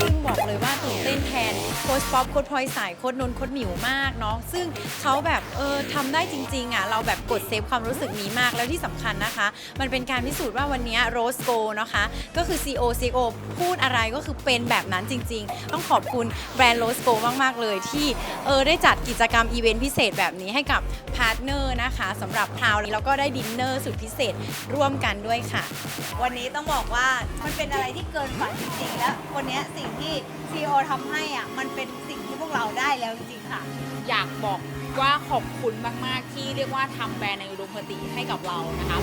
ซึ่งบอกเลยว่า ชป๊อปโค้ชพลอยสายโค้ชนนท์โค้ชหมิวมากเนาะซึ่งเขาแบบเออทำได้จริงๆอะเราแบบกดเซฟความรู้สึกนี้มากแล้วที่สำคัญนะคะ มันเป็นการพิสูจน์ว่าวันนี้โรสโกนะคะ ก็คือ CO CO พูดอะไรก็คือเป็นแบบนั้นจริง ๆ ต้องขอบคุณแบรนด์โรสโกมากๆเลยที่เออได้จัดกิจกรรมอีเวนต์พิเศษแบบนี้ให้กับพาร์ทเนอร์นะคะสำหรับพราวแล้วก็ได้ดินเนอร์สุดพิเศษร่วมกันด้วยค่ะ วันนี้ต้องบอกว่ามันเป็นอะไรที่เกินฝันจริงๆ แล้ววันนี้สิ่งที่ CEO ทำให้อะมันเป็นสิ่งที่พวกเราได้แล้วจริงๆค่ะ อยากบอกว่าขอบคุณมาก ๆ ที่เรียกว่าทำแบรนด์ในอุดมคติให้กับเรานะคะ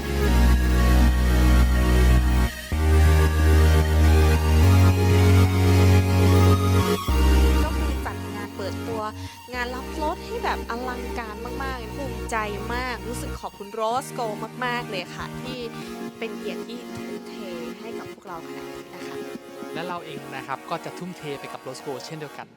ก็คือจัดงานเปิดตัวงานรับรถให้แบบอลังการมากๆภูมิใจมาก รู้สึกขอบคุณโรสโกมาก ๆ เลยค่ะ ที่เป็นเกียรติที่ทุ่มเทให้กับพวกเราขนาดนี้นะคะ และเราเองนะครับก็จะทุ่มเทไปกับโรสโกเช่นเดียวกัน